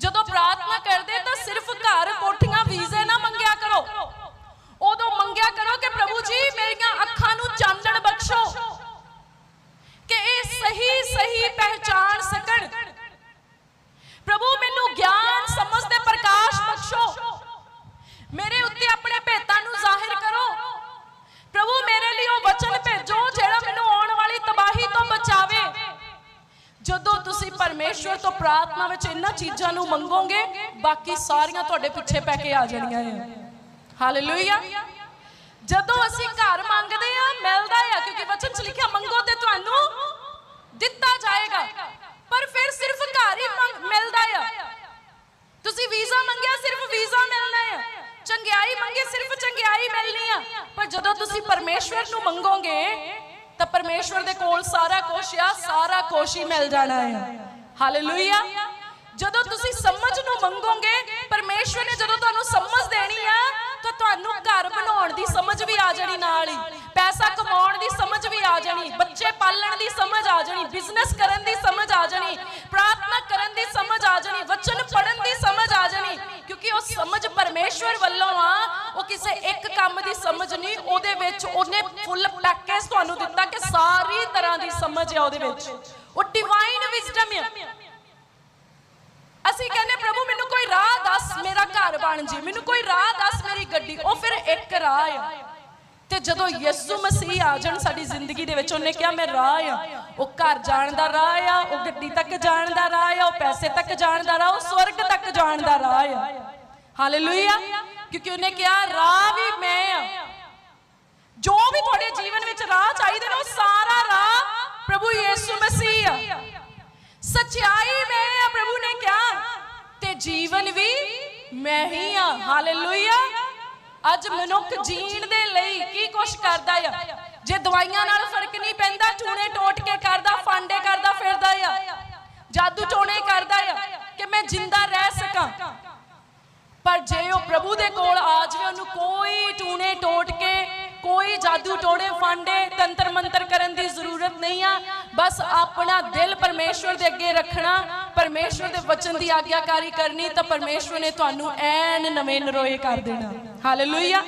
ਜਦੋਂ ਪ੍ਰਾਰਥਨਾ ਕਰਦੇ ਪਰਮੇਸ਼ਵਰ ਤੋਂ ਪ੍ਰਾਰਥਨਾ ਵਿੱਚ ਇਹਨਾਂ ਚੀਜ਼ਾਂ ਨੂੰ ਮੰਗੋਗੇ, ਬਾਕੀ ਸਾਰੀਆਂ ਤੁਹਾਡੇ ਪਿੱਛੇ ਪੈ ਕੇ ਆ ਜਾਣੀਆਂ ਆ ਹਾਲੇਲੂਇਆ ਜਦੋਂ ਅਸੀਂ ਘਰ ਮੰਗਦੇ ਆ ਮਿਲਦਾ ਆ ਕਿਉਂਕਿ ਵਚਨ 'ਚ ਲਿਖਿਆ, ਮੰਗੋ ਤੇ ਤੁਹਾਨੂੰ ਦਿੱਤਾ ਜਾਏਗਾ। ਪਰ ਫਿਰ ਸਿਰਫ ਘਰ ਹੀ ਮਿਲਦਾ ਆ ਤੁਸੀਂ ਵੀਜ਼ਾ ਮੰਗਿਆ, ਸਿਰਫ ਵੀਜ਼ਾ ਮਿਲਣਾ ਆ ਚੰਗਿਆਈ ਮੰਗੇ, ਸਿਰਫ ਚੰਗਿਆਈ ਮਿਲਣੀ ਆ। ਪਰ ਜਦੋਂ ਤੁਸੀਂ ਪਰਮੇਸ਼ਵਰ ਨੂੰ ਮੰਗੋਗੇ, ਤਾਂ ਪਰਮੇਸ਼ਵਰ ਦੇ ਕੋਲ ਸਾਰਾ ਕੁਝ ਆ ਸਾਰਾ ਕੁਝ ਹੀ ਮਿਲ ਜਾਣਾ ਆ ਹਾਲੇਲੂਇਆ ਜਦੋਂ ਤੁਸੀਂ ਸਮਝ ਨੂੰ ਮੰਗੋਗੇ, ਪਰਮੇਸ਼ਵਰ ਨੇ ਜਦੋਂ ਤੁਹਾਨੂੰ ਸਮਝ ਦੇਣੀ ਆ, ਤਾਂ ਤੁਹਾਨੂੰ ਘਰ ਬਣਾਉਣ ਦੀ ਸਮਝ ਵੀ ਆ ਜਾਣੀ ਨਾਲ ਹੀ। ਪੈਸਾ ਕਮਾਉਣ ਦੀ ਸਮਝ ਵੀ ਆ ਜਾਣੀ, ਬੱਚੇ ਪਾਲਣ ਦੀ ਸਮਝ ਆ ਜਾਣੀ, ਬਿਜ਼ਨਸ ਕਰਨ ਦੀ ਸਮਝ ਆ ਜਾਣੀ, ਪ੍ਰਾਰਥਨਾ ਕਰਨ ਦੀ ਸਮਝ ਆ ਜਾਣੀ, ਵਚਨ ਪੜਨ ਦੀ ਸਮਝ ਆ ਜਾਣੀ, ਕਿਉਂਕਿ ਉਹ ਸਮਝ ਪਰਮੇਸ਼ਵਰ ਵੱਲੋਂ ਆ, ਉਹ ਕਿਸੇ ਇੱਕ ਕੰਮ ਦੀ ਸਮਝ ਨਹੀਂ, ਉਹਦੇ ਵਿੱਚ ਉਹਨੇ ਫੁੱਲ ਪੈਕੇਜ ਤੁਹਾਨੂੰ ਦਿੱਤਾ ਕਿ ਸਾਰੀ ਤਰ੍ਹਾਂ ਦੀ ਸਮਝ ਆ ਉਹਦੇ ਵਿੱਚ। ਉਹ ਡਿਵਾਈਨ ਵਿਜ਼ਡਮ ਹੈ ਅਸੀਂ ਕਹਿੰਦੇ, ਪ੍ਰਭੂ, ਮੈਨੂੰ ਕੋਈ ਰਾਹ ਦੱਸ ਮੇਰਾ ਘਰ ਬਣ ਜੇ। ਮੈਨੂੰ ਕੋਈ ਰਾਹ ਦੱਸ ਮੇਰੀ ਗੱਡੀ। ਉਹ ਫਿਰ ਇੱਕ ਰਾਹ ਆ। ਤੇ ਜਦੋਂ ਯਿਸੂ ਮਸੀਹ ਆ ਜਾਣ ਸਾਡੀ ਜ਼ਿੰਦਗੀ ਦੇ ਵਿੱਚ, ਉਹਨੇ ਕਿਹਾ, ਮੈਂ ਰਾਹ ਆ। ਉਹ ਘਰ ਜਾਣ ਦਾ ਰਾਹ ਆ, ਉਹ ਗੱਡੀ ਤੱਕ ਜਾਣ ਦਾ ਰਾਹ ਆ, ਉਹ ਪੈਸੇ ਤੱਕ ਜਾਣ ਦਾ ਰਾਹ, ਉਹ ਸਵਰਗ ਤੱਕ ਜਾਣ ਦਾ ਰਾਹ ਆ। ਹਾਲੇਲੂਇਆ ਕਿਉਂਕਿ ਉਹਨੇ ਕਿਹਾ, ਰਾਹ ਵੀ ਮੈਂ ਆ। ਜੋ ਵੀ ਤੁਹਾਡੇ ਜੀਵਨ ਵਿੱਚ ਰਾਹ ਚਾਹੀਦੇ ਨੇ, ਉਹ ਸਾਰਾ ਰਾਹ ਪ੍ਰਭੂ ਯਿਸੂ ਮਸੀਹ ਸਚਾਈ ਮੈਂ ਆ, ਪ੍ਰਭੂ ਨੇ ਕਿਹਾ ਤੇ ਜੀਵਨ ਵੀ ਮੈਂ ਹੀ ਆ। ਹਾਲੇਲੂਇਆ ਅੱਜ ਮਨੁੱਖ ਜੀਣ ਦੇ ਲਈ ਕੀ ਕੁਛ ਕਰਦਾ ਆ? ਜੇ ਦਵਾਈਆਂ ਨਾਲ ਫ਼ਰਕ ਨਹੀਂ ਪੈਂਦਾ ਟੂਣੇ ਟੋਟ ਕੇ ਕਰਦਾ, ਫਾਂਡੇ ਕਰਦਾ, ਫਿਰਦਾ ਆ। ਜਾਦੂ ਟੋਣੇ ਕਰਦਾ ਆ ਕਿ ਮੈਂ ਜਿੰਦਾ ਰਹਿ ਸਕਾਂ। ਪਰ ਜੇ ਉਹ ਪ੍ਰਭੂ ਦੇ ਕੋਲ ਆ ਜਾਵੇ, ਉਹਨੂੰ ਕੋਈ ਟੂਣੇ ਟੋਟ ਕੇ, ਕੋਈ ਜਾਦੂ ਟੋੜੇ ਫਾਂਡੇ, ਤੰਤਰ ਮੰਤਰ ਕਰਨ ਦੀ ਜ਼ਰੂਰਤ ਨਹੀਂ ਆ ਬਸ ਆਪਣਾ ਦਿਲ ਪਰਮੇਸ਼ਵਰ ਦੇ ਅੱਗੇ ਰੱਖਣਾ, ਪਰਮੇਸ਼ਵਰ ਦੇ ਵਚਨ ਦੀ ਆਗਿਆਕਾਰੀ ਕਰਨੀ ਤਾਂ ਪਰਮੇਸ਼ਵਰ ਨੇ ਤੁਹਾਨੂੰ ਐਨ ਨਵੇਂ ਨਰੋਏ ਕਰ ਦੇਣਾ। ਹਾਲੇਲੂਇਆ